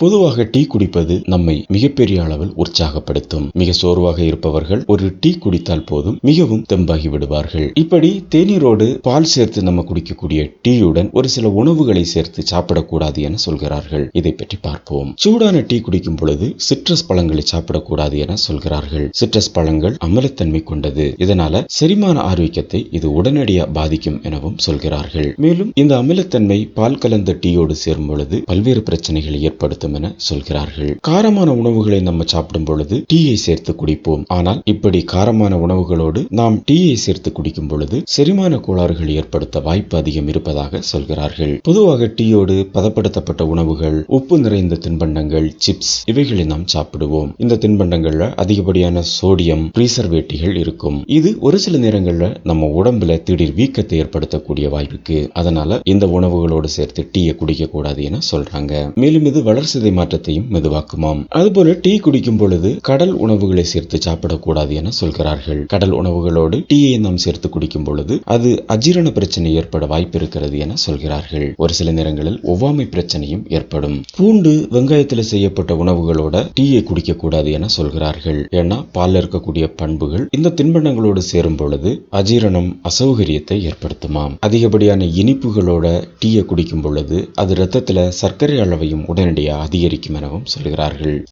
பொதுவாக டீ குடிப்பது நம்மை மிகப்பெரிய அளவில் உற்சாகப்படுத்தும். மிக சோர்வாக இருப்பவர்கள் ஒரு டீ குடித்தால் போதும் மிகவும் தெம்பாகி விடுவார்கள். இப்படி தேநீரோடு பால் சேர்த்து நம்ம குடிக்கக்கூடிய டீயுடன் ஒரு சில உணவுகளை சேர்த்து சாப்பிடக்கூடாது என சொல்கிறார்கள். இதை பற்றி பார்ப்போம். சூடான டீ குடிக்கும் பொழுது சிட்ரஸ் பழங்களை சாப்பிடக்கூடாது என சொல்கிறார்கள். சிட்ரஸ் பழங்கள் அமிலத்தன்மை கொண்டது. இதனால செரிமான ஆரோக்கியத்தை இது உடனடியாக பாதிக்கும் எனவும் சொல்கிறார்கள். மேலும் இந்த அமிலத்தன்மை பால் கலந்த டீயோடு சேரும் பொழுது பல்வேறு பிரச்சனைகளை ஏற்படுத்தும். என சொல்கிறார்கள். காரமான உணவுகளை நம்ம சாப்பிடும் பொழுது டீயை சேர்த்து குடிப்போம். ஆனால் இப்படி காரமான உணவுகளோடு நாம் டீயை சேர்த்து குடிக்கும் பொழுது செரிமான கோளாறுகள் ஏற்படுத்த வாய்ப்பு அதிகம் இருப்பதாக சொல்கிறார்கள். பொதுவாக டீயோடு பதப்படுத்தப்பட்ட உணவுகள் உப்பு நிறைந்த தின்பண்டங்கள் சிப்ஸ் இவைகளை நாம் சாப்பிடுவோம். இந்த தின்பண்டங்கள்ல அதிகப்படியான சோடியம் பிரீசர்வேட்டிகள் இருக்கும். இது ஒரு சில நேரங்கள்ல நம்ம உடம்புல திடீர் வீக்கத்தை ஏற்படுத்தக்கூடிய வாய்ப்புக்கு அதனால இந்த உணவுகளோடு சேர்த்து டீயை குடிக்க கூடாது என சொல்றாங்க. மேலும் இது வளர்ச்சி வளர்சிதை மாற்றத்தையும் மெதுவாக்குமாம். அதுபோல டீ குடிக்கும் பொழுது கடல் உணவுகளை சேர்த்து சாப்பிடக்கூடாது என சொல்கிறார்கள். கடல் உணவுகளோடு டீயை நாம் சேர்த்து குடிக்கும் பொழுது அது அஜீரண பிரச்சனை ஏற்பட வாய்ப்பு இருக்கிறது என சொல்கிறார்கள். ஒரு சில நேரங்களில் ஒவ்வாமை பிரச்சனையும் ஏற்படும். பூண்டு வெங்காயத்தில் செய்யப்பட்ட உணவுகளோட டீயை குடிக்க கூடாது என சொல்கிறார்கள். ஏன்னா பால்ல இருக்கக்கூடிய பண்புகள் இந்த தின்பண்டங்களோடு சேரும் பொழுது அஜீரணம் அசௌகரியத்தை ஏற்படுத்துமாம். அதிகப்படியான இனிப்புகளோட டீயை குடிக்கும் பொழுது அது ரத்தத்துல சர்க்கரை அளவையும் உடனடியாக அதிகரிக்கும் எனவும் சொல்கிறார்கள்.